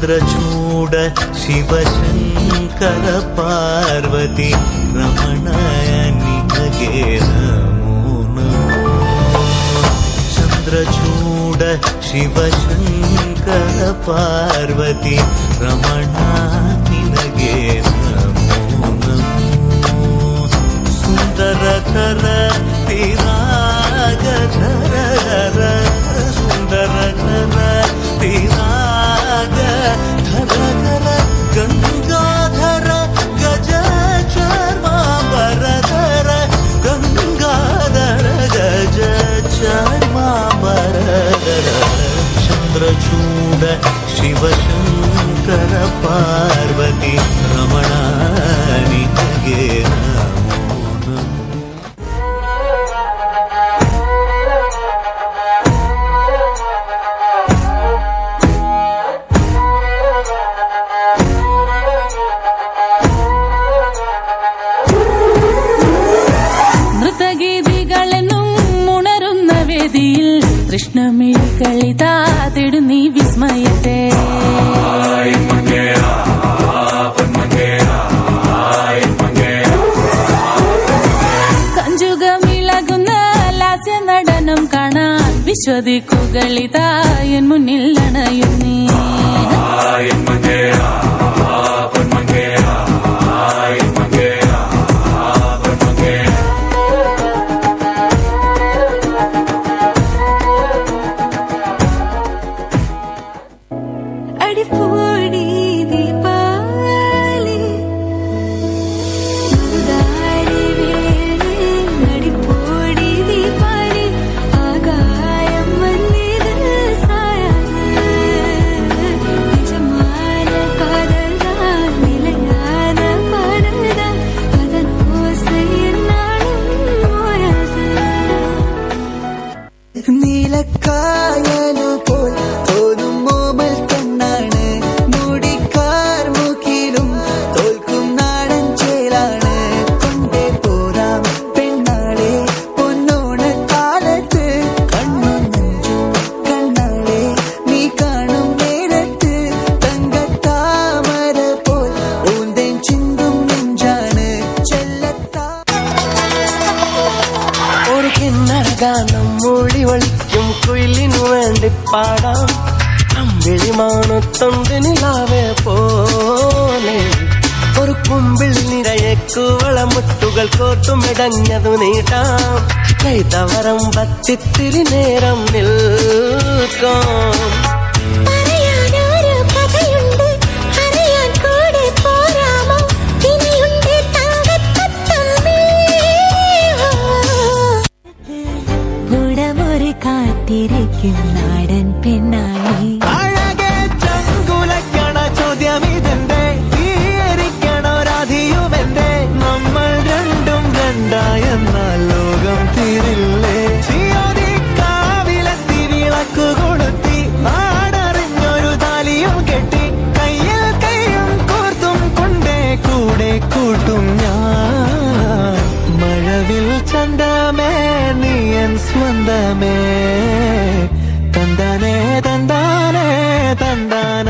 चन्द्रचूड शिवशङ्कर पार्वती रमणाय निगे नमो चन्द्रचूड शिवशङ्कर पार्वती रमणानि नगे नमो नमो सुन्दरकर तिरागध love കൃഷ്ണമിഴികളി താതിടു നീ വിസ്മയത്തെ. കഞ്ചുകമിളകുന്ന ലാസ്യ നടനം കാണാൻ വിശ്വതിക്കുകളിതായൻ മുന്നിൽ കിന്നര ഗാനം മൂളി വളിക്കും കുയിലിനു വേണ്ടി പാടാം. കമ്പിളിമാണ് തൊണ്ടിനിലാവേ പോലെ. ഒരു കുമ്പിൽ നിറയെ കൂവളമുട്ടുകൾ കോത്തുമിടഞ്ഞതു നീട്ടാം. കൈതവരം പത്തിത്തിരി നേരം നിൽക്കാം. united. தந்தானே தந்தானே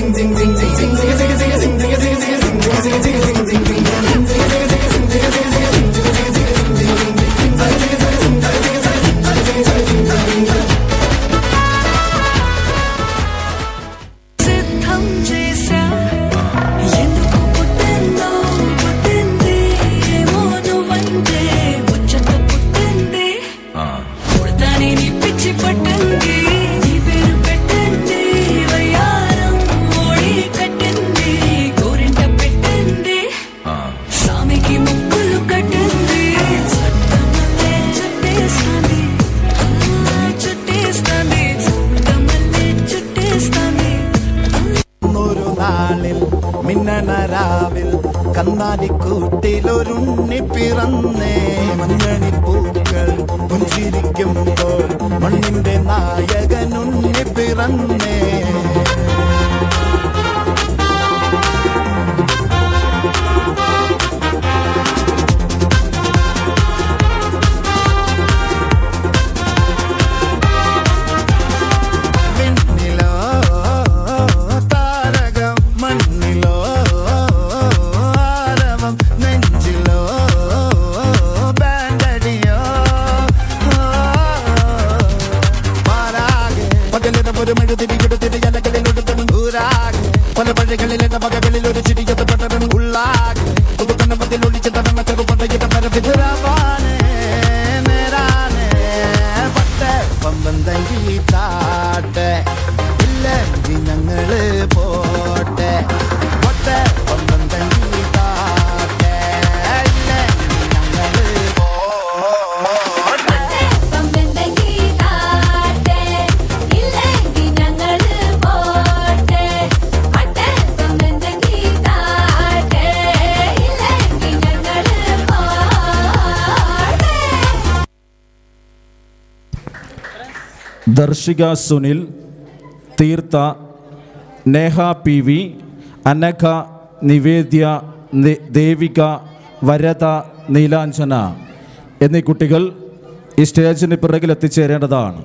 金金金金金 കണ്ണാടിക്കൂട്ടിലൊരുണ്ണി പിറന്നേ മഞ്ഞണിപ്പൂക്കൾ പുഞ്ചിരിക്കും. പഴകളിൽ എന്ന വകകളിൽ ഒരു ചിരിയത് പടരണം ഉള്ളാകെ പുതുക്കണമതിൽ ഒളിച്ച് തടണ ചെറുപടയുടെ പരവിതരാവാനേ നേരാനേ പട്ടേ പമ്പന്തങ്കി താട്ടെ ദർശിക സുനിൽ തീർത്ഥ നേഹ പി വി അനഘ നിവേദ്യ ദേവിക വരത നീലാഞ്ജന എന്നീ കുട്ടികൾ ഈ സ്റ്റേജിന് പിറകിൽ എത്തിച്ചേരേണ്ടതാണ്